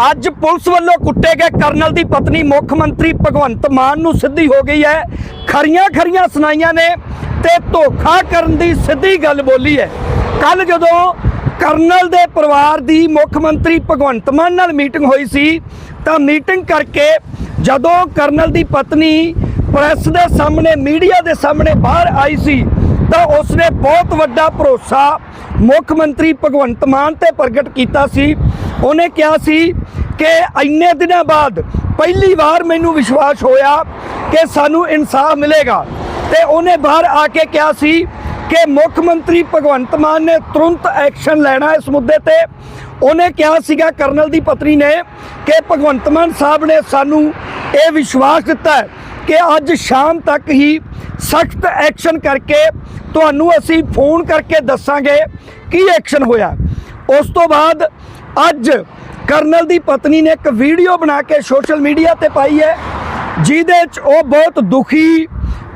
ਅੱਜ ਪੁਲਿਸ ਵੱਲੋਂ ਕੁੱਟੇ ਗਏ ਕਰਨਲ ਦੀ ਪਤਨੀ ਮੁੱਖ ਮੰਤਰੀ ਭਗਵੰਤ ਮਾਨ ਨੂੰ ਸਿੱਧੀ ਹੋ ਗਈ ਹੈ। ਖਰੀਆਂ ਖਰੀਆਂ ਸੁਣਾਈਆਂ ਨੇ ਤੇ ਧੋਖਾ ਕਰਨ ਦੀ ਸਿੱਧੀ ਗੱਲ ਬੋਲੀ ਹੈ। ਕੱਲ ਜਦੋਂ ਕਰਨਲ ਦੇ ਪਰਿਵਾਰ ਦੀ ਮੁੱਖ ਮੰਤਰੀ ਭਗਵੰਤ ਮਾਨ ਨਾਲ ਮੀਟਿੰਗ ਹੋਈ ਸੀ, ਤਾਂ ਮੀਟਿੰਗ ਕਰਕੇ ਜਦੋਂ ਕਰਨਲ ਦੀ ਪਤਨੀ ਪ੍ਰੈਸ ਦੇ ਸਾਹਮਣੇ, ਮੀਡੀਆ ਦੇ ਸਾਹਮਣੇ ਬਾਹਰ ਆਈ ਸੀ ਤਾਂ ਉਸਨੇ ਬਹੁਤ ਵੱਡਾ ਭਰੋਸਾ ਮੁੱਖ ਮੰਤਰੀ ਭਗਵੰਤ ਮਾਨ ਤੇ ਪ੍ਰਗਟ ਕੀਤਾ ਸੀ। ਉਹਨੇ ਕਿਹਾ ਸੀ ਕਿ ਇੰਨੇ ਦਿਨਾਂ ਬਾਅਦ ਪਹਿਲੀ ਵਾਰ ਮੈਨੂੰ ਵਿਸ਼ਵਾਸ ਹੋਇਆ ਕਿ ਸਾਨੂੰ ਇਨਸਾਫ ਮਿਲੇਗਾ। ਤੇ ਉਹਨੇ ਬਾਹਰ ਆ ਕੇ ਕਿਹਾ ਸੀ ਕਿ ਮੁੱਖ ਮੰਤਰੀ ਭਗਵੰਤ ਮਾਨ ਨੇ ਤੁਰੰਤ ਐਕਸ਼ਨ ਲੈਣਾ ਇਸ ਮੁੱਦੇ ਤੇ। ਉਹਨੇ ਕਿਹਾ ਸੀਗਾ ਕਰਨਲ ਦੀ ਪਤਨੀ ਨੇ ਕਿ ਭਗਵੰਤ ਮਾਨ ਸਾਹਿਬ ਨੇ ਸਾਨੂੰ ਇਹ ਵਿਸ਼ਵਾਸ ਦਿੱਤਾ ਕਿ ਅੱਜ ਸ਼ਾਮ ਤੱਕ ਹੀ ਸਖਤ ਐਕਸ਼ਨ ਕਰਕੇ ਤੁਹਾਨੂੰ ਅਸੀਂ ਫੋਨ ਕਰਕੇ ਦੱਸਾਂਗੇ ਕੀ ਐਕਸ਼ਨ ਹੋਇਆ। ਉਸ ਤੋਂ ਬਾਅਦ ਅੱਜ ਕਰਨਲ ਦੀ ਪਤਨੀ ਨੇ ਇੱਕ ਵੀਡੀਓ ਬਣਾ ਕੇ ਸੋਸ਼ਲ ਮੀਡੀਆ ਤੇ ਪਾਈ ਹੈ, ਜਿਹਦੇ 'ਚ ਉਹ ਬਹੁਤ ਦੁਖੀ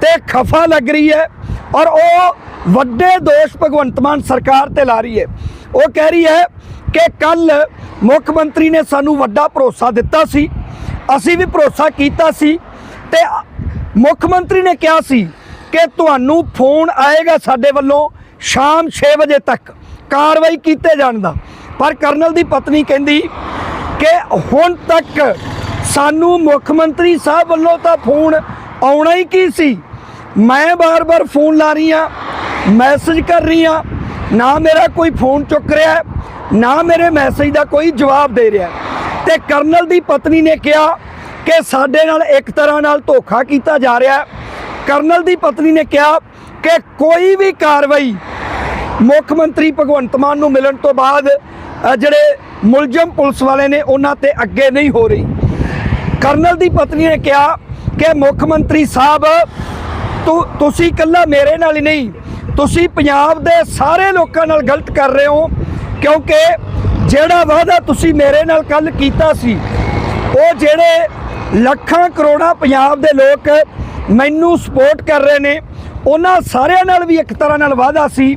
ਤੇ ਖਫਾ ਲੱਗ ਰਹੀ ਹੈ ਔਰ ਉਹ ਵੱਡੇ ਦੋਸ਼ ਭਗਵੰਤ ਮਾਨ ਸਰਕਾਰ ਤੇ ਲਾ ਰਹੀ ਹੈ। ਉਹ ਕਹਿ ਰਹੀ ਹੈ ਕਿ ਕੱਲ ਮੁੱਖ ਮੰਤਰੀ ਨੇ ਸਾਨੂੰ ਵੱਡਾ ਭਰੋਸਾ ਦਿੱਤਾ ਸੀ, ਅਸੀਂ ਵੀ ਭਰੋਸਾ ਕੀਤਾ ਸੀ ਤੇ ਮੁੱਖ ਮੰਤਰੀ ਨੇ ਕਿਹਾ ਸੀ ਕਿ ਤੁਹਾਨੂੰ ਫੋਨ ਆਏਗਾ ਸਾਡੇ ਵੱਲੋਂ ਸ਼ਾਮ 6 ਵਜੇ ਤੱਕ। ਕਾਰਵਾਈ ਕੀਤੇ ਜਾਣ ਦਾ। ਪਰ ਕਰਨਲ ਦੀ ਪਤਨੀ ਕਹਿੰਦੀ ਕਿ ਹੁਣ ਤੱਕ ਸਾਨੂੰ ਮੁੱਖ ਮੰਤਰੀ ਸਾਹਿਬ ਵੱਲੋਂ ਤਾਂ ਫੋਨ ਆਉਣਾ ਹੀ ਕੀ ਸੀ? ਮੈਂ ਬਾਰ-ਬਾਰ ਫੋਨ ਲਾ ਰਹੀ ਆ ਮੈਸੇਜ ਕਰ ਰਹੀ ਆ ਨਾ ਮੇਰਾ ਕੋਈ ਫੋਨ ਚੁੱਕ ਰਿਹਾ ਨਾ ਮੇਰੇ ਮੈਸੇਜ ਦਾ ਕੋਈ ਜਵਾਬ ਦੇ ਰਿਹਾ ਹੈ। ਤੇ ਕਰਨਲ ਦੀ ਪਤਨੀ ਨੇ ਕਿਹਾ ਕਿ ਸਾਡੇ ਨਾਲ ਇੱਕ ਤਰ੍ਹਾਂ ਨਾਲ ਧੋਖਾ ਕੀਤਾ ਜਾ ਰਿਹਾ ਹੈ। ਕਰਨਲ ਦੀ ਪਤਨੀ ਨੇ ਕਿਹਾ ਕਿ ਕੋਈ ਵੀ ਕਾਰਵਾਈ ਮੁੱਖ ਮੰਤਰੀ ਭਗਵੰਤ ਮਾਨ ਨੂੰ ਮਿਲਣ ਤੋਂ ਬਾਅਦ ਜਿਹੜੇ ਮੁਲਜ਼ਮ ਪੁਲਿਸ ਵਾਲੇ ਨੇ ਉਹਨਾਂ ਤੇ ਅੱਗੇ ਨਹੀਂ ਹੋ ਰਹੀ। ਕਰਨਲ ਦੀ ਪਤਨੀ ਨੇ ਕਿਹਾ ਕਿ ਮੁੱਖ ਮੰਤਰੀ ਸਾਹਿਬ ਤੁਸੀਂ ਇਕੱਲਾ ਮੇਰੇ ਨਾਲ ਹੀ ਨਹੀਂ, ਤੁਸੀਂ ਪੰਜਾਬ ਦੇ ਸਾਰੇ ਲੋਕਾਂ ਨਾਲ ਗਲਤ ਕਰ ਰਹੇ ਹੋ, ਕਿਉਂਕਿ ਜਿਹੜਾ ਵਾਅਦਾ ਤੁਸੀਂ ਮੇਰੇ ਨਾਲ ਕੱਲ ਕੀਤਾ ਸੀ, ਉਹ ਜਿਹੜੇ ਲੱਖਾਂ ਕਰੋੜਾਂ ਪੰਜਾਬ ਦੇ ਲੋਕ ਮੈਨੂੰ ਸਪੋਰਟ ਕਰ ਰਹੇ ਨੇ। ਉਹਨਾਂ ਸਾਰਿਆਂ ਨਾਲ ਵੀ ਇੱਕ ਤਰ੍ਹਾਂ ਨਾਲ ਵਾਅਦਾ ਸੀ।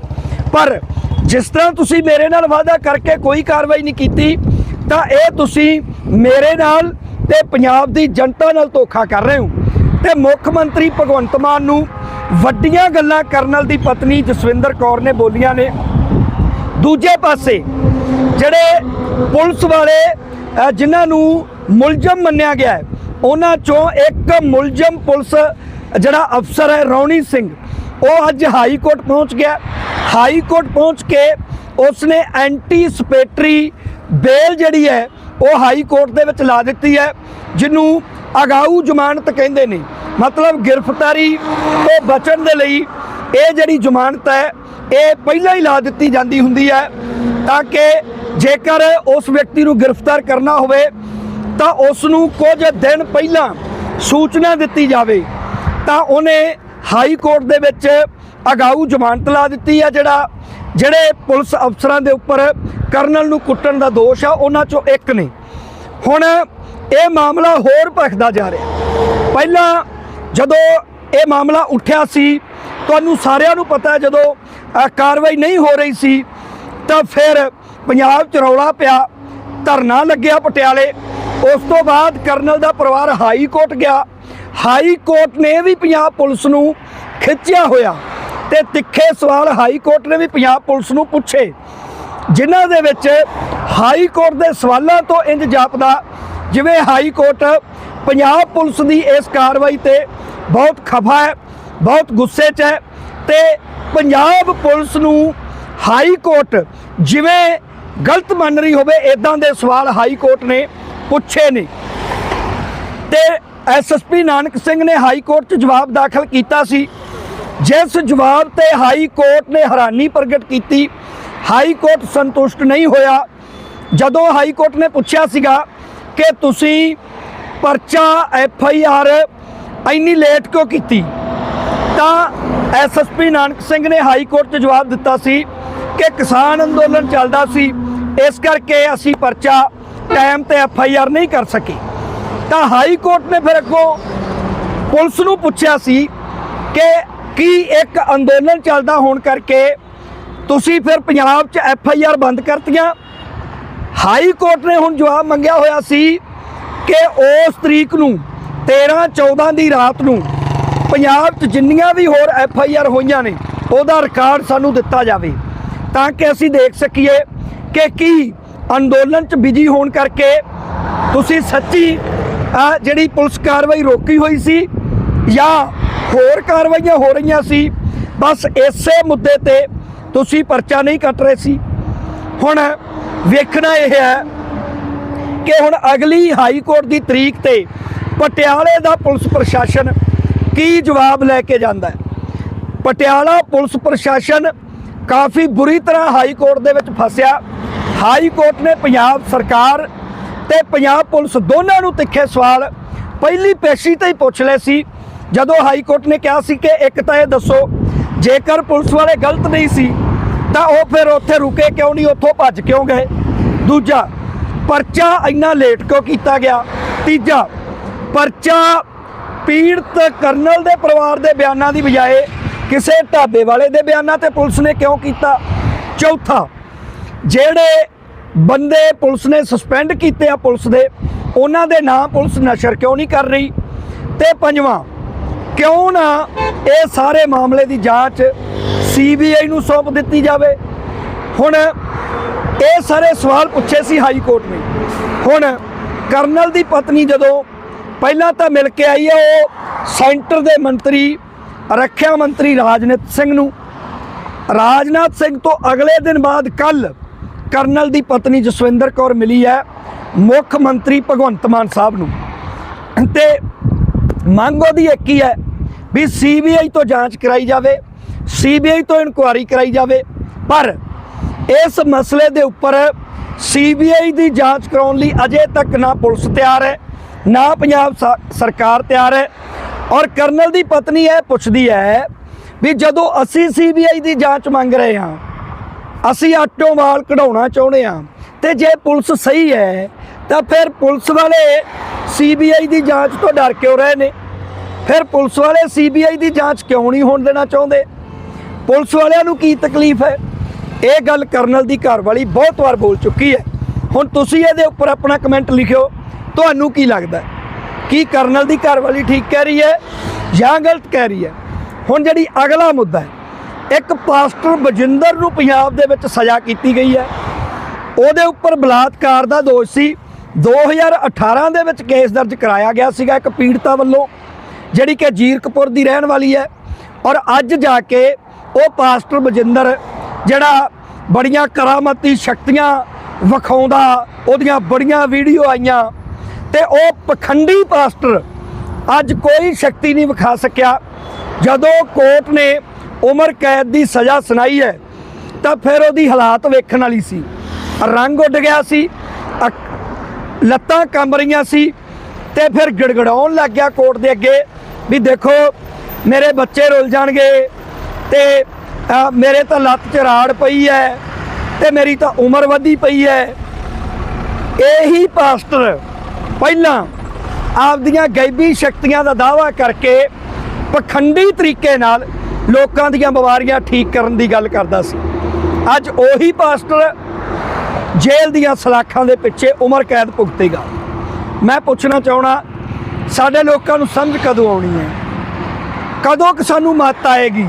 ਪਰ ਜਿਸ ਤਰ੍ਹਾਂ ਤੁਸੀਂ ਮੇਰੇ ਨਾਲ ਵਾਅਦਾ ਕਰਕੇ ਕੋਈ ਕਾਰਵਾਈ ਨਹੀਂ ਕੀਤੀ, ਤਾਂ ਇਹ ਤੁਸੀਂ ਮੇਰੇ ਨਾਲ ਤੇ ਪੰਜਾਬ ਦੀ ਜਨਤਾ ਨਾਲ ਧੋਖਾ ਕਰ ਰਹੇ ਹੋ। ਤੇ ਮੁੱਖ ਮੰਤਰੀ ਭਗਵੰਤ ਮਾਨ ਨੂੰ ਵੱਡੀਆਂ ਗੱਲਾਂ ਕਰਨਲ ਦੀ ਪਤਨੀ ਜਸਵਿੰਦਰ ਕੌਰ ਨੇ ਬੋਲੀਆਂ ਨੇ। ਦੂਜੇ ਪਾਸੇ ਜਿਹੜੇ ਪੁਲਿਸ ਵਾਲੇ ਜਿਨ੍ਹਾਂ ਨੂੰ ਮੁਲਜ਼ਮ ਮੰਨਿਆ ਗਿਆ ਹੈ ਉਹਨਾਂ ਚੋਂ ਇੱਕ ਮੁਲਜ਼ਮ ਪੁਲਿਸ ਜਿਹੜਾ ਅਫਸਰ ਹੈ ਰੌਣੀ ਸਿੰਘ, ਉਹ ਅੱਜ ਹਾਈ ਕੋਰਟ ਪਹੁੰਚ ਗਿਆ। ਹਾਈ ਕੋਰਟ ਪਹੁੰਚ ਕੇ ਉਸਨੇ ਐਂਟੀ ਸਪੇਟਰੀ ਬੇਲ ਜਿਹੜੀ ਹੈ, ਉਹ ਹਾਈ ਕੋਰਟ ਦੇ ਵਿੱਚ ਲਾ ਦਿੱਤੀ ਹੈ, ਜਿਹਨੂੰ ਅਗਾਊ ਜ਼ਮਾਨਤ ਕਹਿੰਦੇ ਨੇ। ਮਤਲਬ ਗ੍ਰਿਫਤਾਰੀ ਤੋਂ ਬਚਣ ਦੇ ਲਈ ਇਹ ਜਿਹੜੀ ਜ਼ਮਾਨਤ ਹੈ, ਇਹ ਪਹਿਲਾਂ ਹੀ ਲਾ ਦਿੱਤੀ ਜਾਂਦੀ ਹੁੰਦੀ ਹੈ, ਤਾਂ ਕਿ ਜੇਕਰ ਉਸ ਵਿਅਕਤੀ ਨੂੰ ਗ੍ਰਿਫਤਾਰ ਕਰਨਾ ਹੋਵੇ ਤਾਂ ਉਸ ਨੂੰ ਕੁਝ ਦਿਨ ਪਹਿਲਾਂ ਸੂਚਨਾ ਦਿੱਤੀ ਜਾਵੇ, ਤਾਂ ਉਹਨੇ ਹਾਈ ਕੋਰਟ ਦੇ ਵਿੱਚ ਅਗਾਊ ਜ਼ਮਾਨਤ ਲਾ ਦਿੱਤੀ ਆ ਜਿਹੜਾ, ਜਿਹੜੇ ਪੁਲਿਸ ਅਫਸਰਾਂ ਦੇ ਉੱਪਰ ਕਰਨਲ ਨੂੰ ਕੁੱਟਣ ਦਾ ਦੋਸ਼ ਆ, ਉਹਨਾਂ ਚੋਂ ਇੱਕ ਨੇ। ਹੁਣ ਇਹ ਮਾਮਲਾ ਹੋਰ ਭਖਦਾ ਜਾ ਰਿਹਾ। ਪਹਿਲਾਂ ਜਦੋਂ ਇਹ ਮਾਮਲਾ ਉੱਠਿਆ ਸੀ, ਤੁਹਾਨੂੰ ਸਾਰਿਆਂ ਨੂੰ ਪਤਾ ਜਦੋਂ ਕਾਰਵਾਈ ਨਹੀਂ ਹੋ ਰਹੀ ਸੀ, ਤਾਂ ਫਿਰ ਪੰਜਾਬ ਚ ਰੌਲਾ ਪਿਆ, ਧਰਨਾ ਲੱਗਿਆ ਪਟਿਆਲੇ ਉਸ ਤੋਂ ਬਾਅਦ ਕਰਨਲ ਦਾ ਪਰਿਵਾਰ ਹਾਈ ਕੋਰਟ ਗਿਆ। ਹਾਈ ਕੋਰਟ ਨੇ ਵੀ ਪੰਜਾਬ ਪੁਲਿਸ ਨੂੰ ਖਿੱਚਿਆ ਹੋਇਆ ਤੇ ਤਿੱਖੇ ਸਵਾਲ ਹਾਈ ਕੋਰਟ ਨੇ ਵੀ ਪੰਜਾਬ ਪੁਲਿਸ ਨੂੰ ਪੁੱਛੇ, ਜਿਨ੍ਹਾਂ ਦੇ ਵਿੱਚ ਹਾਈ ਕੋਰਟ ਦੇ ਸਵਾਲਾਂ ਤੋਂ ਇੰਜ ਜਾਪਦਾ, ਜਿਵੇਂ ਹਾਈ ਕੋਰਟ ਪੰਜਾਬ ਪੁਲਿਸ ਦੀ ਇਸ ਕਾਰਵਾਈ ਤੇ ਬਹੁਤ ਖਫਾ ਹੈ, ਬਹੁਤ ਗੁੱਸੇ 'ਚ ਹੈ ਤੇ ਪੰਜਾਬ ਪੁਲਿਸ ਨੂੰ ਹਾਈ ਕੋਰਟ ਜਿਵੇਂ ਗਲਤ ਮੰਨ ਰਹੀ ਹੋਵੇ ਇਦਾਂ ਦੇ ਸਵਾਲ ਹਾਈ ਕੋਰਟ ਨੇ ਪੁੱਛੇ ਨੇ ਤੇ ਐਸਐਸਪੀ ਨਾਨਕ ਸਿੰਘ ਨੇ ਹਾਈ ਕੋਰਟ 'ਚ ਜਵਾਬ ਦਾਖਲ ਕੀਤਾ ਸੀ। ਜਿਸ ਜਵਾਬ ਤੇ ਹਾਈ ਕੋਰਟ ਨੇ ਹੈਰਾਨੀ ਪ੍ਰਗਟ ਕੀਤੀ। ਹਾਈ ਕੋਰਟ ਸੰਤੁਸ਼ਟ ਨਹੀਂ ਹੋਇਆ। ਜਦੋਂ ਹਾਈ ਕੋਰਟ ਨੇ ਪੁੱਛਿਆ ਸੀਗਾ ਕਿ ਤੁਸੀਂ ਪਰਚਾ ਐਫ ਆਈ ਆਰ ਇੰਨੀ ਲੇਟ ਕਿਉਂ ਕੀਤੀ? ਤਾਂ ਐਸਐਸਪੀ ਨਾਨਕ ਸਿੰਘ ਨੇ ਹਾਈ ਕੋਰਟ 'ਚ ਜਵਾਬ ਦਿੱਤਾ ਸੀ ਕਿ ਕਿਸਾਨ ਅੰਦੋਲਨ ਚੱਲਦਾ ਸੀ। ਇਸ ਕਰਕੇ ਅਸੀਂ ਪਰਚਾ ਟਾਈਮ ਤੇ ਐਫ ਆਈ ਆਰ ਨਹੀਂ ਕਰ ਸਕੀ। ਤਾਂ ਹਾਈ ਕੋਰਟ ਨੇ ਫਿਰ ਅੱਗੋਂ ਪੁਲਿਸ ਨੂੰ ਪੁੱਛਿਆ ਸੀ ਕਿ ਕੀ ਇੱਕ ਅੰਦੋਲਨ ਚੱਲਦਾ ਹੋਣ ਕਰਕੇ ਤੁਸੀਂ ਫਿਰ ਪੰਜਾਬ 'ਚ ਐਫ ਆਈ ਆਰ ਬੰਦ ਕਰਤੀਆਂ। ਹਾਈ ਕੋਰਟ ਨੇ ਹੁਣ ਜਵਾਬ ਮੰਗਿਆ ਹੋਇਆ ਸੀ ਕਿ ਉਸ ਤਰੀਕ ਨੂੰ 13 14 ਦੀ ਰਾਤ ਨੂੰ ਪੰਜਾਬ 'ਚ ਜਿੰਨੀਆਂ ਵੀ ਹੋਰ ਐਫ ਆਈ ਆਰ ਹੋਈਆਂ ਨੇ, ਉਹਦਾ ਰਿਕਾਰਡ ਸਾਨੂੰ ਦਿੱਤਾ ਜਾਵੇ। ਤਾਂ ਕਿ ਅਸੀਂ ਦੇਖ ਸਕੀਏ ਕਿ ਕੀ ਅੰਦੋਲਨ 'ਚ ਬਿਜ਼ੀ ਹੋਣ ਕਰਕੇ ਤੁਸੀਂ ਸੱਚੀ ਜਿਹੜੀ ਪੁਲਿਸ ਕਾਰਵਾਈ ਰੋਕੀ ਹੋਈ ਸੀ ਜਾਂ ਹੋਰ ਕਾਰਵਾਈਆਂ ਹੋ ਰਹੀਆਂ ਸੀ, ਬਸ ਇਸੇ ਮੁੱਦੇ ਤੇ ਤੁਸੀਂ ਪਰਚਾ ਨਹੀਂ ਕੱਟ ਰਹੇ ਸੀ। ਹੁਣ ਵੇਖਣਾ ਇਹ ਹੈ ਕਿ ਹੁਣ ਅਗਲੀ ਹਾਈ ਕੋਰਟ ਦੀ ਤਰੀਕ ਤੇ ਪਟਿਆਲੇ ਦਾ ਪੁਲਿਸ ਪ੍ਰਸ਼ਾਸਨ ਕੀ ਜਵਾਬ ਲੈ ਕੇ ਜਾਂਦਾ ਹੈ? ਪਟਿਆਲਾ ਪੁਲਿਸ ਪ੍ਰਸ਼ਾਸਨ ਕਾਫੀ ਬੁਰੀ ਤਰ੍ਹਾਂ ਹਾਈ ਕੋਰਟ ਦੇ ਵਿੱਚ ਫਸਿਆ। ਹਾਈ ਕੋਰਟ ਨੇ ਪੰਜਾਬ ਸਰਕਾਰ ਤੇ ਪੰਜਾਬ ਪੁਲਿਸ ਦੋਨਾਂ ਨੂੰ ਤਿੱਖੇ ਸਵਾਲ ਪਹਿਲੀ ਪੇਸ਼ੀ ਤੇ ਹੀ ਪੁੱਛ ਲਏ ਸੀ। ਜਦੋਂ ਹਾਈ ਕੋਰਟ ਨੇ ਕਿਹਾ ਸੀ ਕਿ ਇੱਕ ਤਾਂ ਇਹ ਦੱਸੋ, ਜੇਕਰ ਪੁਲਿਸ ਵਾਲੇ ਗਲਤ ਨਹੀਂ ਸੀ, ਤਾਂ ਉਹ ਫਿਰ ਉੱਥੇ ਰੁਕੇ ਕਿਉਂ ਨਹੀਂ, ਉੱਥੋਂ ਭੱਜ ਕਿਉਂ ਗਏ? ਦੂਜਾ, ਪਰਚਾ ਇੰਨਾ ਲੇਟ ਕਿਉਂ ਕੀਤਾ ਗਿਆ? ਤੀਜਾ, ਪਰਚਾ ਪੀੜਤ ਕਰਨਲ ਦੇ ਪਰਿਵਾਰ ਦੇ ਬਿਆਨਾਂ ਦੀ ਬਜਾਏ ਕਿਸੇ ਢਾਬੇ ਵਾਲੇ ਦੇ ਬਿਆਨਾਂ ਤੇ ਪੁਲਿਸ ਨੇ ਕਿਉਂ ਕੀਤਾ? ਚੌਥਾ, ਜਿਹੜੇ ਬੰਦੇ ਪੁਲਿਸ ਨੇ ਸਸਪੈਂਡ ਕੀਤੇ ਆ ਪੁਲਿਸ ਦੇ। ਉਹਨਾਂ ਦੇ ਨਾਂ ਪੁਲਿਸ ਨਸ਼ਰ ਕਿਉਂ ਨਹੀਂ ਕਰ ਰਹੀ? ਤੇ ਪੰਜਵਾਂ, ਕਿਉਂ ਨਾ ਇਹ ਸਾਰੇ ਮਾਮਲੇ ਦੀ ਜਾਂਚ ਸੀਬੀਆਈ ਨੂੰ ਸੌਂਪ ਦਿੱਤੀ ਜਾਵੇ? ਹੁਣ ਇਹ ਸਾਰੇ ਸਵਾਲ ਪੁੱਛੇ ਸੀ ਹਾਈ ਕੋਰਟ ਨੇ। ਹੁਣ ਕਰਨਲ ਦੀ ਪਤਨੀ ਜਦੋਂ ਪਹਿਲਾਂ ਤਾਂ ਮਿਲ ਕੇ ਆਈ ਹੈ ਉਹ ਸੈਂਟਰ ਦੇ ਮੰਤਰੀ, ਰੱਖਿਆ ਮੰਤਰੀ ਰਾਜਨੀਤ ਸਿੰਘ ਨੂੰ। ਰਾਜਨਾਥ ਸਿੰਘ ਤੋਂ ਅਗਲੇ ਦਿਨ ਬਾਅਦ ਕੱਲ ਕਰਨਲ ਦੀ ਪਤਨੀ ਜਸਵਿੰਦਰ ਕੌਰ ਮਿਲੀ ਹੈ ਮੁੱਖ ਮੰਤਰੀ ਭਗਵੰਤ ਮਾਨ ਸਾਹਿਬ ਨੂੰ। ਤੇ ਮੰਗ ਉਹਦੀ ਇੱਕ ਹੀ ਹੈ ਵੀ ਸੀਬੀਆਈ ਤੋਂ ਜਾਂਚ ਕਰਾਈ ਜਾਵੇ ਸੀਬੀਆਈ ਤੋਂ ਇਨਕੁਆਰੀ ਕਰਾਈ ਜਾਵੇ। ਪਰ ਇਸ ਮਸਲੇ ਦੇ ਉੱਪਰ ਸੀਬੀਆਈ ਦੀ ਜਾਂਚ ਕਰਾਉਣ ਲਈ ਅਜੇ ਤੱਕ ਨਾ ਪੁਲਿਸ ਤਿਆਰ ਹੈ, ਨਾ ਪੰਜਾਬ ਸ- ਸਰਕਾਰ ਤਿਆਰ ਹੈ। ਔਰ ਕਰਨਲ ਦੀ ਪਤਨੀ ਇਹ ਪੁੱਛਦੀ ਹੈ ਵੀ ਜਦੋਂ ਅਸੀਂ ਸੀਬੀਆਈ ਦੀ ਜਾਂਚ ਮੰਗ ਰਹੇ ਹਾਂ ਅਸੀਂ ਆਟੋ ਵਾਲ ਕਢਾਉਣਾ ਚਾਹੁੰਦੇ ਹਾਂ ਤੇ ਜੇ ਪੁਲਿਸ ਸਹੀ ਹੈ, ਤਾਂ ਫਿਰ ਪੁਲਿਸ ਵਾਲੇ ਸੀਬੀਆਈ ਦੀ ਜਾਂਚ ਤੋਂ ਡਰ ਕਿਉਂ ਰਹੇ ਨੇ? ਫਿਰ ਪੁਲਿਸ ਵਾਲੇ ਸੀਬੀਆਈ ਦੀ ਜਾਂਚ ਕਿਉਂ ਨਹੀਂ ਹੋਣ ਦੇਣਾ ਚਾਹੁੰਦੇ? ਪੁਲਿਸ ਵਾਲਿਆਂ ਨੂੰ ਕੀ ਤਕਲੀਫ ਹੈ? ਇਹ ਗੱਲ ਕਰਨਲ ਦੀ ਘਰ ਵਾਲੀ ਬਹੁਤ ਵਾਰ ਬੋਲ ਚੁੱਕੀ ਹੈ। ਹੁਣ ਤੁਸੀਂ ਇਹਦੇ ਉੱਪਰ ਆਪਣਾ ਕਮੈਂਟ ਲਿਖਿਓ, ਤੁਹਾਨੂੰ ਕੀ ਲੱਗਦਾ ਕੀ ਕਰਨਲ ਦੀ ਘਰ ਵਾਲੀ ਠੀਕ ਕਹਿ ਰਹੀ ਹੈ ਜਾਂ ਗਲਤ ਕਹਿ ਰਹੀ ਹੈ? ਹੁਣ ਜਿਹੜੀ ਅਗਲਾ ਮੁੱਦਾ ਹੈ ਇੱਕ ਪਾਸਟਰ ਬਜਿੰਦਰ ਨੂੰ ਪੰਜਾਬ ਦੇ ਵਿੱਚ ਸਜ਼ਾ ਕੀਤੀ ਗਈ ਹੈ। ਉਹਦੇ ਉੱਪਰ ਬਲਾਤਕਾਰ ਦਾ ਦੋਸ਼ ਸੀ। 2018 ਦੇ ਵਿੱਚ ਕੇਸ ਦਰਜ ਕਰਾਇਆ ਗਿਆ ਸੀਗਾ ਇੱਕ ਪੀੜਤਾ ਵੱਲੋਂ, ਜਿਹੜੀ ਕਿ ਜੀਰਕਪੁਰ ਦੀ ਰਹਿਣ ਵਾਲੀ ਹੈ। ਔਰ ਅੱਜ ਜਾ ਕੇ ਉਹ ਪਾਸਟਰ ਬਜਿੰਦਰ, ਜਿਹੜਾ ਬੜੀਆਂ ਕਰਾਮਤੀ ਸ਼ਕਤੀਆਂ ਵਿਖਾਉਂਦਾ, ਉਹਦੀਆਂ ਬੜੀਆਂ ਵੀਡੀਓ ਆਈਆਂ ਤੇ ਉਹ ਪਖੰਡੀ ਪਾਸਟਰ ਅੱਜ ਕੋਈ ਸ਼ਕਤੀ ਨਹੀਂ ਵਿਖਾ ਸਕਿਆ। ਜਦੋਂ ਕੋਰਟ ਨੇ ਉਮਰ ਕੈਦ ਦੀ ਸਜ਼ਾ ਸੁਣਾਈ ਹੈ, ਤਾਂ ਫਿਰ ਉਹਦੀ ਹਾਲਾਤ ਵੇਖਣ ਵਾਲੀ ਸੀ। ਰੰਗ ਉੱਡ ਗਿਆ ਸੀ ਲੱਤਾਂ ਕੰਬ ਰਹੀਆਂ ਸੀ ਤੇ ਫਿਰ ਗੜਗੜਾਉਣ ਲੱਗ ਗਿਆ ਕੋਰਟ ਦੇ ਅੱਗੇ ਵੀ ਦੇਖੋ, ਮੇਰੇ ਬੱਚੇ ਰੁੱਲ ਜਾਣਗੇ ਤੇ ਮੇਰੇ ਤਾਂ ਲੱਤ 'ਚ ਰਾੜ ਪਈ ਹੈ ਤੇ ਮੇਰੀ ਤਾਂ ਉਮਰ ਵਧੀ ਪਈ ਹੈ। ਇਹੀ ਪਾਸਟਰ ਪਹਿਲਾਂ ਆਪਦੀਆਂ ਗੈਬੀ ਸ਼ਕਤੀਆਂ ਦਾ ਦਾਵਾ ਕਰਕੇ ਪਖੰਡੀ ਤਰੀਕੇ ਨਾਲ ਲੋਕਾਂ ਦੀਆਂ ਬਿਮਾਰੀਆਂ ਠੀਕ ਕਰਨ ਦੀ ਗੱਲ ਕਰਦਾ ਸੀ। ਅੱਜ ਉਹੀ ਪਾਸਟਰ ਜੇਲ੍ਹ ਦੀਆਂ ਸਲਾਖਾਂ ਦੇ ਪਿੱਛੇ ਉਮਰ ਕੈਦ ਭੁਗਤੇਗਾ। ਮੈਂ ਪੁੱਛਣਾ ਚਾਹਣਾ ਸਾਡੇ ਲੋਕਾਂ ਨੂੰ ਸਮਝ ਕਦੋਂ ਆਉਣੀ ਹੈ? ਕਦੋਂ ਕਿ ਸਾਨੂੰ ਮੱਤ ਆਏਗੀ?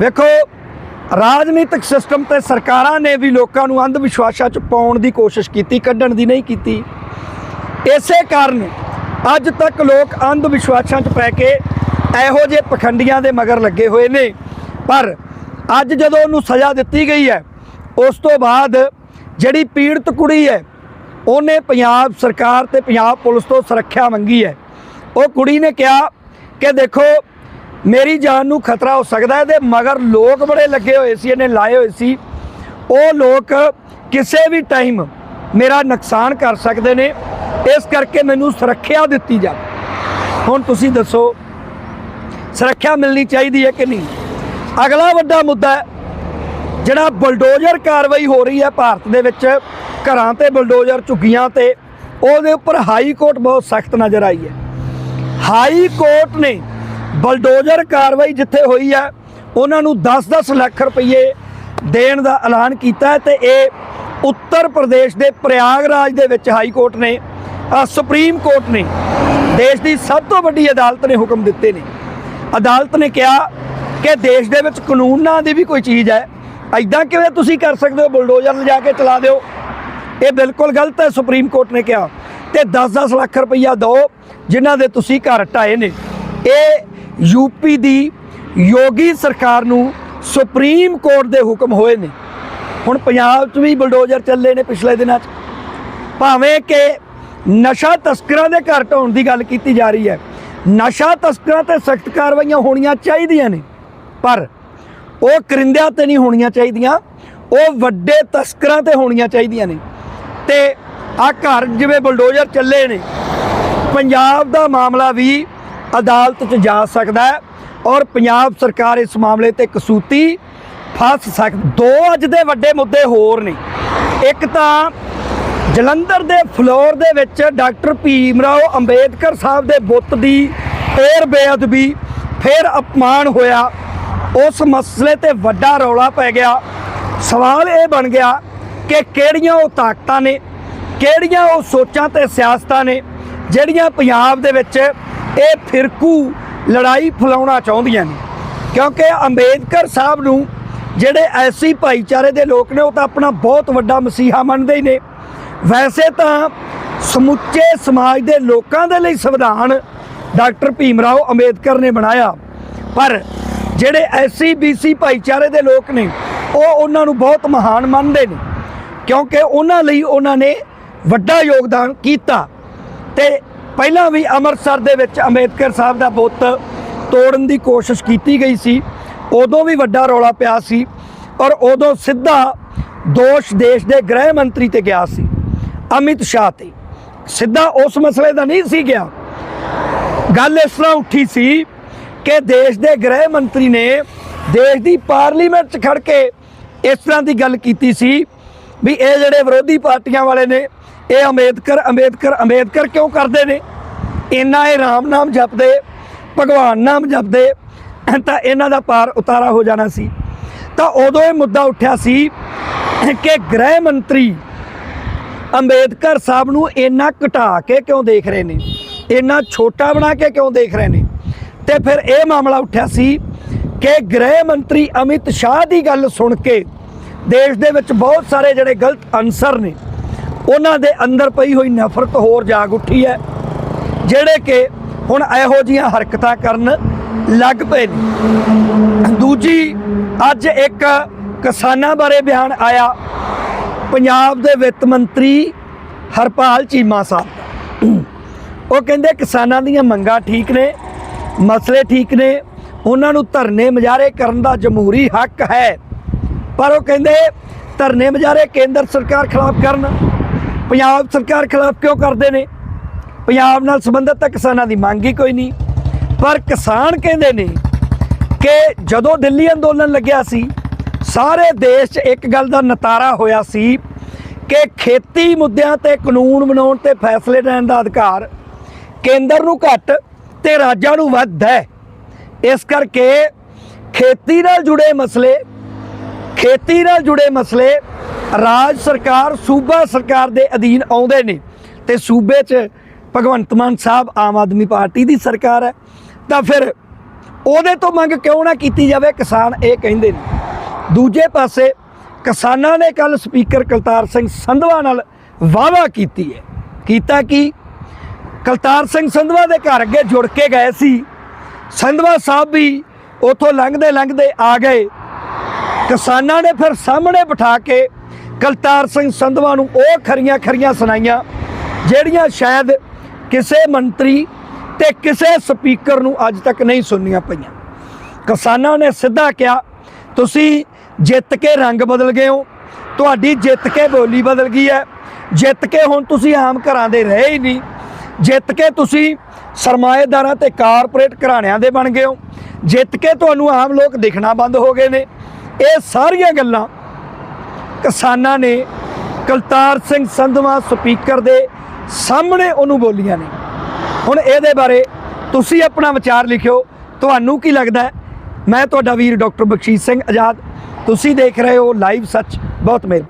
ਵੇਖੋ, ਰਾਜਨੀਤਿਕ ਸਿਸਟਮ ਤੇ ਸਰਕਾਰਾਂ ਨੇ ਵੀ ਲੋਕਾਂ ਨੂੰ ਅੰਧ ਵਿਸ਼ਵਾਸਾਂ 'ਚ ਪਾਉਣ ਦੀ ਕੋਸ਼ਿਸ਼ ਕੀਤੀ, ਕੱਢਣ ਦੀ ਨਹੀਂ ਕੀਤੀ। ਇਸੇ ਕਾਰਨ ਅੱਜ ਤੱਕ ਲੋਕ ਅੰਧ ਵਿਸ਼ਵਾਸਾਂ 'ਚ ਪੈ ਕੇ ਇਹੋ ਜਿਹੇ ਪਖੰਡੀਆਂ ਦੇ ਮਗਰ ਲੱਗੇ ਹੋਏ ਨੇ। ਪਰ ਅੱਜ ਜਦੋਂ ਉਹਨੂੰ ਸਜ਼ਾ ਦਿੱਤੀ ਗਈ ਹੈ, ਉਸ ਤੋਂ ਬਾਅਦ ਜਿਹੜੀ ਪੀੜਤ ਕੁੜੀ ਹੈ, ਉਹਨੇ ਪੰਜਾਬ ਸਰਕਾਰ ਤੇ ਪੰਜਾਬ ਪੁਲਿਸ ਤੋਂ ਸੁਰੱਖਿਆ ਮੰਗੀ ਹੈ। ਉਹ ਕੁੜੀ ਨੇ ਕਿਹਾ ਕਿ ਦੇਖੋ, ਮੇਰੀ ਜਾਨ ਨੂੰ ਖਤਰਾ ਹੋ ਸਕਦਾ ਹੈ ਤੇ ਮਗਰ ਲੋਕ ਬੜੇ ਲੱਗੇ ਹੋਏ ਸੀ, ਇਹਨੇ ਲਾਏ ਹੋਏ ਸੀ। ਉਹ ਲੋਕ ਕਿਸੇ ਵੀ ਟਾਈਮ ਮੇਰਾ ਨੁਕਸਾਨ ਕਰ ਸਕਦੇ ਨੇ, ਇਸ ਕਰਕੇ ਮੈਨੂੰ ਸੁਰੱਖਿਆ ਦਿੱਤੀ ਜਾਵੇ। ਹੁਣ ਤੁਸੀਂ ਦੱਸੋ ਸੁਰੱਖਿਆ ਮਿਲਣੀ ਚਾਹੀਦੀ ਹੈ ਕਿ ਨਹੀਂ? ਅਗਲਾ ਵੱਡਾ ਮੁੱਦਾ ਹੈ, ਜਿਹੜਾ ਬਲਡੋਜ਼ਰ ਕਾਰਵਾਈ ਹੋ ਰਹੀ ਹੈ ਭਾਰਤ ਦੇ ਵਿੱਚ, ਘਰਾਂ ਤੇ ਬਲਡੋਜ਼ਰ ਝੁੱਗੀਆਂ ਤੇ, ਉਹਦੇ ਉੱਪਰ ਹਾਈ ਕੋਰਟ ਬਹੁਤ ਸਖਤ ਨਜ਼ਰ ਆਈ ਹੈ। ਹਾਈ ਕੋਰਟ ਨੇ ਬਲਡੋਜ਼ਰ ਕਾਰਵਾਈ ਜਿੱਥੇ ਹੋਈ ਹੈ, ਉਹਨਾਂ ਨੂੰ 10-10 ਲੱਖ ਰੁਪਏ ਦੇਣ ਦਾ ਐਲਾਨ ਕੀਤਾ ਹੈ ਤੇ ਇਹ ਉੱਤਰ ਪ੍ਰਦੇਸ਼ ਦੇ ਪ੍ਰਯਾਗਰਾਜ ਦੇ ਵਿੱਚ ਹਾਈ ਕੋਰਟ ਨੇ ਸੁਪਰੀਮ ਕੋਰਟ ਨੇ, ਦੇਸ਼ ਦੀ ਸਭ ਤੋਂ ਵੱਡੀ ਅਦਾਲਤ ਨੇ ਹੁਕਮ ਦਿੱਤੇ ਨੇ। ਅਦਾਲਤ ਨੇ ਕਿਹਾ ਕਿ ਦੇਸ਼ ਦੇ ਵਿੱਚ ਕਾਨੂੰਨਾਂ ਦੀ ਵੀ ਕੋਈ ਚੀਜ਼ ਹੈ। ਐਦਾਂ ਕਿਵੇਂ ਤੁਸੀਂ ਕਰ ਸਕਦੇ ਹੋ? ਬੁਲਡੋਜ਼ਰ ਲਿਜਾ ਕੇ ਚਲਾ ਦਿਓ। ਇਹ ਬਿਲਕੁਲ ਗਲਤ ਹੈ, ਸੁਪਰੀਮ ਕੋਰਟ ਨੇ ਕਿਹਾ। ਤੇ 10-10 ਲੱਖ ਰੁਪਈਆ ਦਿਓ ਜਿਨ੍ਹਾਂ ਦੇ ਤੁਸੀਂ ਘਰ ਢਾਏ ਨੇ। ਇਹ ਯੂਪੀ ਦੀ ਯੋਗੀ ਸਰਕਾਰ ਨੂੰ ਸੁਪਰੀਮ ਕੋਰਟ ਦੇ ਹੁਕਮ ਹੋਏ ਨੇ। ਹੁਣ ਪੰਜਾਬ 'ਚ ਵੀ ਬਲਡੋਜ਼ਰ ਚੱਲੇ ਨੇ ਪਿਛਲੇ ਦਿਨਾਂ 'ਚ। ਭਾਵੇਂ ਕਿ ਨਸ਼ਾ ਤਸਕਰਾਂ ਦੇ ਘਰ ਢਾਉਣ ਦੀ ਗੱਲ ਕੀਤੀ ਜਾ ਰਹੀ ਹੈ ਨਸ਼ਾ ਤਸਕਰਾਂ ਤੇ ਸਖਤ ਕਾਰਵਾਈਆਂ ਹੋਣੀਆਂ ਚਾਹੀਦੀਆਂ ਨੇ। ਪਰ ਉਹ ਕਰਿੰਦਿਆਂ ਤੇ ਨਹੀਂ ਹੋਣੀਆਂ ਚਾਹੀਦੀਆਂ, ਉਹ ਵੱਡੇ ਤਸਕਰਾਂ ਤੇ ਹੋਣੀਆਂ ਚਾਹੀਦੀਆਂ ਨੇ। ਤੇ ਆ ਘਰ ਜਿਵੇਂ ਬਲਡੋਜਰ ਚੱਲੇ ਨੇ, ਪੰਜਾਬ ਦਾ ਮਾਮਲਾ ਵੀ ਅਦਾਲਤ 'ਚ ਜਾ ਸਕਦਾ ਹੈ ਔਰ ਪੰਜਾਬ ਸਰਕਾਰ ਇਸ ਮਾਮਲੇ ਤੇ ਕਸੂਤੀ ਫਸ ਸਕਦੀ। ਦੋ ਅੱਜ ਦੇ ਵੱਡੇ ਮੁੱਦੇ ਹੋਰ ਨੇ। ਇੱਕ ਤਾਂ ਜਲੰਧਰ ਦੇ ਫਲੋਰ ਦੇ ਵਿੱਚ ਡਾਕਟਰ ਭੀਮ ਰਾਓ ਅੰਬੇਦਕਰ ਸਾਹਿਬ ਦੇ ਬੁੱਤ ਦੀ ਫੇਰ ਬੇਅਦਬੀ, ਫੇਰ ਅਪਮਾਨ ਹੋਇਆ। ਉਸ ਮਸਲੇ ਤੇ ਵੱਡਾ ਰੌਲਾ ਪੈ ਗਿਆ। ਸਵਾਲ ਇਹ ਬਣ ਗਿਆ ਕਿ ਕਿਹੜੀਆਂ ਉਹ ਤਾਕਤਾਂ ਨੇ, ਕਿਹੜੀਆਂ ਉਹ ਸੋਚਾਂ ਤੇ ਸਿਆਸਤਾਂ ਨੇ, ਜਿਹੜੀਆਂ ਪੰਜਾਬ ਦੇ ਵਿੱਚ ਇਹ ਫਿਰਕੂ ਲੜਾਈ ਫੈਲਾਉਣਾ ਚਾਹੁੰਦੀਆਂ ਨੇ। ਕਿਉਂਕਿ ਅੰਬੇਦਕਰ ਸਾਹਿਬ ਨੂੰ ਜਿਹੜੇ ਐਸੀ ਭਾਈਚਾਰੇ ਦੇ ਲੋਕ ਨੇ, ਉਹ ਤਾਂ ਆਪਣਾ ਬਹੁਤ ਵੱਡਾ ਮਸੀਹਾ ਮੰਨਦੇ ਹੀ ਨੇ। ਵੈਸੇ ਤਾਂ ਸਮੁੱਚੇ ਸਮਾਜ ਦੇ ਲੋਕਾਂ ਦੇ ਲਈ ਸੰਵਿਧਾਨ ਡਾਕਟਰ ਭੀਮ ਰਾਓ ਅੰਬੇਦਕਰ ਨੇ ਬਣਾਇਆ। ਪਰ ਜਿਹੜੇ ਐਸਸੀ ਬੀਸੀ ਭਾਈਚਾਰੇ ਦੇ ਲੋਕ ਨੇ, ਉਹ ਉਹਨਾਂ ਨੂੰ ਬਹੁਤ ਮਹਾਨ ਮੰਨਦੇ ਨੇ, ਕਿਉਂਕਿ ਉਹਨਾਂ ਲਈ ਉਹਨਾਂ ਨੇ ਵੱਡਾ ਯੋਗਦਾਨ ਕੀਤਾ। ਤੇ ਪਹਿਲਾਂ ਵੀ ਅੰਮ੍ਰਿਤਸਰ ਦੇ ਵਿੱਚ ਅੰਬੇਦਕਰ ਸਾਹਿਬ ਦਾ ਬੁੱਤ ਤੋੜਨ ਦੀ ਕੋਸ਼ਿਸ਼ ਕੀਤੀ ਗਈ ਸੀ, ਉਦੋਂ ਵੀ ਵੱਡਾ ਰੌਲਾ ਪਿਆ ਸੀ, ਔਰ ਉਦੋਂ ਸਿੱਧਾ ਦੋਸ਼ ਦੇਸ਼ ਦੇ ਗ੍ਰਹਿ ਮੰਤਰੀ ਤੇ ਗਿਆ ਸੀ। ਅਮਿਤ ਸ਼ਾਹ ਤੇ। ਸਿੱਧਾ ਉਸ ਮਸਲੇ ਦਾ ਨਹੀਂ ਸੀ ਗਿਆ। ਗੱਲ ਇਸ ਤਰ੍ਹਾਂ ਉੱਠੀ ਸੀ ਕਿ ਦੇਸ਼ ਦੇ ਗ੍ਰਹਿ ਮੰਤਰੀ ਨੇ ਦੇਸ਼ ਦੀ ਪਾਰਲੀਮੈਂਟ 'ਚ ਖੜ ਕੇ ਇਸ ਤਰ੍ਹਾਂ ਦੀ ਗੱਲ ਕੀਤੀ ਸੀ ਵੀ ਇਹ ਜਿਹੜੇ ਵਿਰੋਧੀ ਪਾਰਟੀਆਂ ਵਾਲੇ ਨੇ, ਇਹ ਅੰਬੇਦਕਰ ਅੰਬੇਦਕਰ ਅੰਬੇਦਕਰ ਕਿਉਂ ਕਰਦੇ ਨੇ? ਇੰਨਾ ਇਹ ਰਾਮ ਨਾਮ ਜਪਦੇ, ਭਗਵਾਨ ਨਾਮ ਜਪਦੇ, ਤਾਂ ਇਹਨਾਂ ਦਾ ਪਾਰ ਉਤਾਰਾ ਹੋ ਜਾਣਾ ਸੀ। ਤਾਂ ਉਦੋਂ ਇਹ ਮੁੱਦਾ ਉੱਠਿਆ ਸੀ ਕਿ ਗ੍ਰਹਿ ਮੰਤਰੀ ਅੰਬੇਦਕਰ ਸਾਹਿਬ ਨੂੰ ਇੰਨਾ ਘਟਾ ਕੇ ਕਿਉਂ ਦੇਖ ਰਹੇ ਨੇ? ਇੰਨਾ ਛੋਟਾ ਬਣਾ ਕੇ ਕਿਉਂ ਦੇਖ ਰਹੇ ਨੇ? ਤੇ ਫਿਰ ਇਹ ਮਾਮਲਾ ਉੱਠਿਆ ਸੀ ਕਿ ਗ੍ਰਹਿ ਮੰਤਰੀ ਅਮਿਤ ਸ਼ਾਹ ਦੀ ਗੱਲ ਸੁਣ ਕੇ ਦੇਸ਼ ਦੇ ਵਿੱਚ ਬਹੁਤ ਸਾਰੇ ਜਿਹੜੇ ਗਲਤ ਅਨਸਰ ਨੇ, ਉਹਨਾਂ ਦੇ ਅੰਦਰ ਪਈ ਹੋਈ ਨਫ਼ਰਤ ਹੋਰ ਜਾਗ ਉੱਠੀ ਹੈ, ਜਿਹੜੇ ਕਿ ਹੁਣ ਇਹੋ ਜੀਆਂ ਹਰਕਤਾਂ ਕਰਨ ਲੱਗ ਪਏ ਨੇ। ਦੂਜੀ, ਅੱਜ ਇੱਕ ਕਿਸਾਨਾਂ ਬਾਰੇ ਬਿਆਨ ਆਇਆ। ਪੰਜਾਬ ਦੇ ਵਿੱਤ ਮੰਤਰੀ ਹਰਪਾਲ ਚੀਮਾ ਸਾਹਿਬ ਉਹ ਕਹਿੰਦੇ ਕਿਸਾਨਾਂ ਦੀਆਂ ਮੰਗਾਂ ਠੀਕ ਨੇ, ਮਸਲੇ ਠੀਕ ਨੇ, ਉਹਨਾਂ ਨੂੰ ਧਰਨੇ ਮੁਜ਼ਾਹਰੇ ਕਰਨ ਦਾ ਜਮਹੂਰੀ ਹੱਕ ਹੈ। ਪਰ ਉਹ ਕਹਿੰਦੇ ਧਰਨੇ ਮੁਜ਼ਾਹਰੇ ਕੇਂਦਰ ਸਰਕਾਰ ਖਿਲਾਫ ਕਰਨ, ਪੰਜਾਬ ਸਰਕਾਰ ਖਿਲਾਫ ਕਿਉਂ ਕਰਦੇ ਨੇ? ਪੰਜਾਬ ਨਾਲ ਸੰਬੰਧਿਤ ਤਾਂ ਕਿਸਾਨਾਂ ਦੀ ਮੰਗ ਹੀ ਕੋਈ ਨਹੀਂ। ਪਰ ਕਿਸਾਨ ਕਹਿੰਦੇ ਨੇ ਕਿ ਜਦੋਂ ਦਿੱਲੀ ਅੰਦੋਲਨ ਲੱਗਿਆ ਸੀ ਸਾਰੇ ਦੇਸ਼ 'ਚ ਇੱਕ ਗੱਲ ਦਾ ਨਤਾਰਾ ਹੋਇਆ ਸੀ ਕਿ ਖੇਤੀ ਮੁੱਦਿਆਂ ਤੇ ਕਾਨੂੰਨ ਬਣਾਉਣ ਤੇ ਫੈਸਲੇ ਲੈਣ ਦਾ ਅਧਿਕਾਰ ਕੇਂਦਰ ਨੂੰ ਘੱਟ ਤੇ ਰਾਜਾਂ ਨੂੰ ਵੱਧ ਹੈ। ਇਸ ਕਰਕੇ ਖੇਤੀ ਨਾਲ ਜੁੜੇ ਮਸਲੇ, ਖੇਤੀ ਨਾਲ ਜੁੜੇ ਮਸਲੇ ਰਾਜ ਸਰਕਾਰ, ਸੂਬਾ ਸਰਕਾਰ ਦੇ ਅਧੀਨ ਆਉਂਦੇ ਨੇ ਤੇ ਸੂਬੇ 'ਚ ਭਗਵੰਤ ਮਾਨ ਸਾਹਿਬ ਆਮ ਆਦਮੀ ਪਾਰਟੀ ਦੀ ਸਰਕਾਰ ਹੈ। ਤਾਂ ਫਿਰ ਉਹਦੇ ਤੋਂ ਮੰਗ ਕਿਉਂ ਨਾ ਕੀਤੀ ਜਾਵੇ? ਕਿਸਾਨ ਇਹ ਕਹਿੰਦੇ ਨੇ। ਦੂਜੇ ਪਾਸੇ ਕਿਸਾਨਾਂ ਨੇ ਕੱਲ ਸਪੀਕਰ ਕਲਤਾਰ ਸਿੰਘ ਸੰਧਵਾ ਨਾਲ ਵਾਅਦਾ ਕੀਤੀ ਹੈ। ਕੀਤਾ ਕਿ? ਕਲਤਾਰ ਸਿੰਘ ਸੰਧਵਾ ਦੇ ਘਰ ਅੱਗੇ ਜੁੜ ਕੇ ਗਏ ਸੀ। ਸੰਧਵਾ ਸਾਹਿਬ ਵੀ ਉਥੋਂ ਲੰਘਦੇ ਲੰਘਦੇ ਆ ਗਏ। ਕਿਸਾਨਾਂ ਨੇ ਫਿਰ ਸਾਹਮਣੇ ਬਿਠਾ ਕੇ ਕਲਤਾਰ ਸਿੰਘ ਸੰਧਵਾ ਨੂੰ ਉਹ ਖਰੀਆਂ ਖਰੀਆਂ ਸੁਣਾਈਆਂ, ਜਿਹੜੀਆਂ ਸ਼ਾਇਦ ਕਿਸੇ ਮੰਤਰੀ ਤੇ ਕਿਸੇ ਸਪੀਕਰ ਨੂੰ ਅੱਜ ਤੱਕ ਨਹੀਂ ਸੁਣਨੀਆਂ ਪਈਆਂ। ਕਿਸਾਨਾਂ ਨੇ ਸਿੱਧਾ ਕਿਹਾ, ਤੁਸੀਂ ਜਿੱਤ ਕੇ ਰੰਗ ਬਦਲ ਗਏ ਹੋ। ਤੁਹਾਡੀ ਜਿੱਤ ਕੇ ਬੋਲੀ ਬਦਲ ਗਈ ਹੈ। ਜਿੱਤ ਕੇ ਹੁਣ ਤੁਸੀਂ ਆਮ ਘਰਾਂ ਦੇ ਰਹੇ ਹੀ ਨਹੀਂ। ਜਿੱਤ ਕੇ ਤੁਸੀਂ ਸਰਮਾਏਦਾਰਾਂ ਤੇ ਕਾਰਪੋਰੇਟ ਘਰਾਣਿਆਂ ਦੇ ਬਣ ਗਏ ਹੋ। ਜਿੱਤ ਕੇ ਤੁਹਾਨੂੰ ਆਮ ਲੋਕ ਦਿਖਣਾ ਬੰਦ ਹੋ ਗਏ ਨੇ। ਇਹ ਸਾਰੀਆਂ ਗੱਲਾਂ ਕਿਸਾਨਾਂ ਨੇ, ਕਲਤਾਰ ਸਿੰਘ ਸੰਧਵਾ ਸਪੀਕਰ ਦੇ ਸਾਹਮਣੇ ਉਹਨੂੰ ਬੋਲੀਆਂ ਨੇ। ਹੁਣ ਇਹਦੇ ਬਾਰੇ ਤੁਸੀਂ ਆਪਣਾ ਵਿਚਾਰ ਲਿਖਿਓ। ਤੁਹਾਨੂੰ ਕੀ ਲੱਗਦਾ ਮੈਂ ਤੁਹਾਡਾ ਵੀਰ ਡਾਕਟਰ ਬਖਸ਼ੀਸ਼ ਸਿੰਘ ਆਜ਼ਾਦ ਤੁਸੀਂ ਦੇਖ ਰਹੇ ਹੋ ਲਾਈਵ ਸੱਚ ਬਹੁਤ ਮਿਹਰ